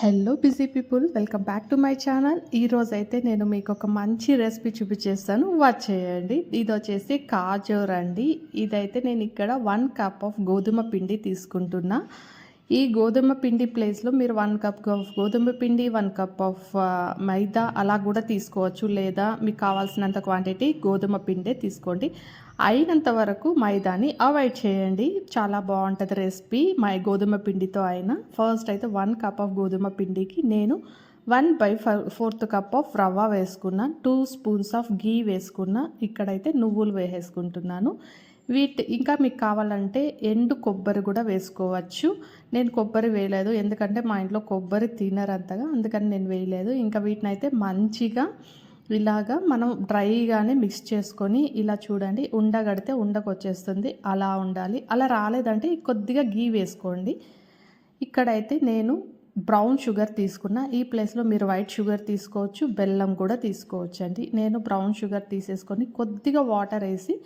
Hello busy people welcome back to my channel ఈరోజు అయితే నేను మీకు ఒక మంచి రెసిపీ చూపించేస్తాను. వాచ్ చేయండి. ఇది వచ్చేసి కాజోర్ అండి ఇదైతే నేను ఇక్కడ వన్ కప్ ఆఫ్ గోధుమ పిండి తీసుకుంటున్నా. ఈ గోధుమ పిండి ప్లేస్లో మీరు వన్ కప్ ఆఫ్ గోధుమ పిండి వన్ కప్ ఆఫ్ మైదా అలా కూడా తీసుకోవచ్చు. లేదా మీకు కావాల్సినంత క్వాంటిటీ గోధుమ పిండే తీసుకోండి. అయినంత వరకు మైదాని అవాయిడ్ చేయండి. చాలా బాగుంటుంది రెసిపీ మై గోధుమ పిండితో అయినా. ఫస్ట్ అయితే వన్ కప్ ఆఫ్ గోధుమ పిండికి నేను one by fourth cup of రవ్వ వేసుకున్నా. టూ స్పూన్స్ ఆఫ్ గీ వేసుకున్నా. ఇక్కడైతే నువ్వులు వేసేసుకుంటున్నాను. వీటి ఇంకా మీకు కావాలంటే ఎండు కొబ్బరి కూడా వేసుకోవచ్చు. నేను కొబ్బరి వేయలేదు. ఎందుకంటే మా ఇంట్లో కొబ్బరి తినరంతగా. అందుకని నేను వేయలేదు. ఇంకా వీటిని అయితే మంచిగా ఇలాగా మనం డ్రైగానే మిక్స్ చేసుకొని ఇలా చూడండి. ఉండగడితే ఉండకొచ్చేస్తుంది అలా ఉండాలి. అలా రాలేదంటే కొద్దిగా గీ వేసుకోండి. ఇక్కడైతే నేను బ్రౌన్ షుగర్ తీసుకున్న. ఈ ప్లేస్లో మీరు వైట్ షుగర్ తీసుకోవచ్చు. బెల్లం కూడా తీసుకోవచ్చు అండి నేను బ్రౌన్ షుగర్ తీసేసుకొని కొద్దిగా వాటర్ వేసి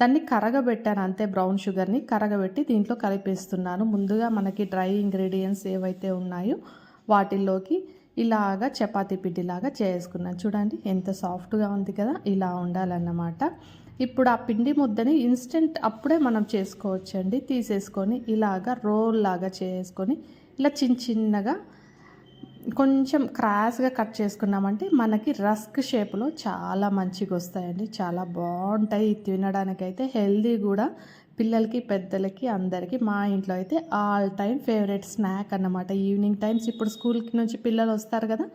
దాన్ని కరగబెట్టాను అంతే బ్రౌన్ షుగర్ని కరగబెట్టి దీంట్లో కలిపేస్తున్నాను. ముందుగా మనకి డ్రై ఇంగ్రీడియంట్స్ ఏవైతే ఉన్నాయో వాటిల్లోకి ఇలాగా చపాతీ పిండిలాగా చేసుకున్నాను. చూడండి ఎంత సాఫ్ట్గా ఉంది కదా ఇలా ఉండాలన్నమాట. ఇప్పుడు ఆ పిండి ముద్దని ఇన్స్టెంట్ అప్పుడే మనం చేసుకోవచ్చండి. తీసేసుకొని ఇలాగా రోల్ లాగా చేసుకొని ఇలా చిన్న చిన్నగా కొంచెం క్రాస్గా కట్ చేసుకున్నామంటే మనకి రస్క్ షేప్లో చాలా మంచిగా వస్తాయండి చాలా బాగుంటాయి తినడానికైతే హెల్దీ కూడా. పిల్లలకి పెద్దలకి అందరికీ మా ఇంట్లో అయితే ఆల్ టైం ఫేవరెట్ స్నాక్ అన్నమాట. ఈవినింగ్ టైమ్స్ ఇప్పుడు స్కూల్కి నుంచి పిల్లలు వస్తారు కదా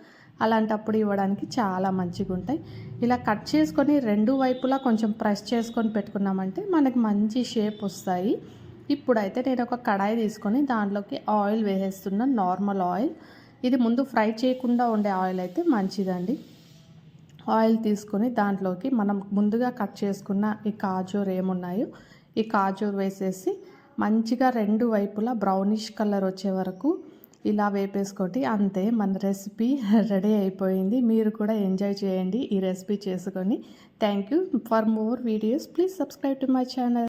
అలాంటప్పుడు ఇవ్వడానికి చాలా మంచిగా ఉంటాయి ఇలా కట్ చేసుకొని రెండు వైపులా కొంచెం ప్రెస్ చేసుకొని పెట్టుకున్నామంటే మనకి మంచి షేప్ వస్తాయి. ఇప్పుడైతే నేను ఒక కడాయి తీసుకొని దాంట్లోకి ఆయిల్ వేసేస్తున్నా నార్మల్ ఆయిల్. ఇది ముందు ఫ్రై చేయకుండా ఉండే ఆయిల్ అయితే మంచిదండి. ఆయిల్ తీసుకొని దాంట్లోకి మనం ముందుగా కట్ చేసుకున్న ఈ కాజూర్ ఏమున్నాయో ఈ కాజూర్ వేసేసి మంచిగా రెండు వైపులా బ్రౌనిష్ కలర్ వచ్చే వరకు ఇలా వేపేసుకోండి అంతే మన రెసిపీ రెడీ అయిపోయింది. మీరు కూడా ఎంజాయ్ చేయండి ఈ రెసిపీ చేసుకొని. Thank you for more videos please subscribe to my channel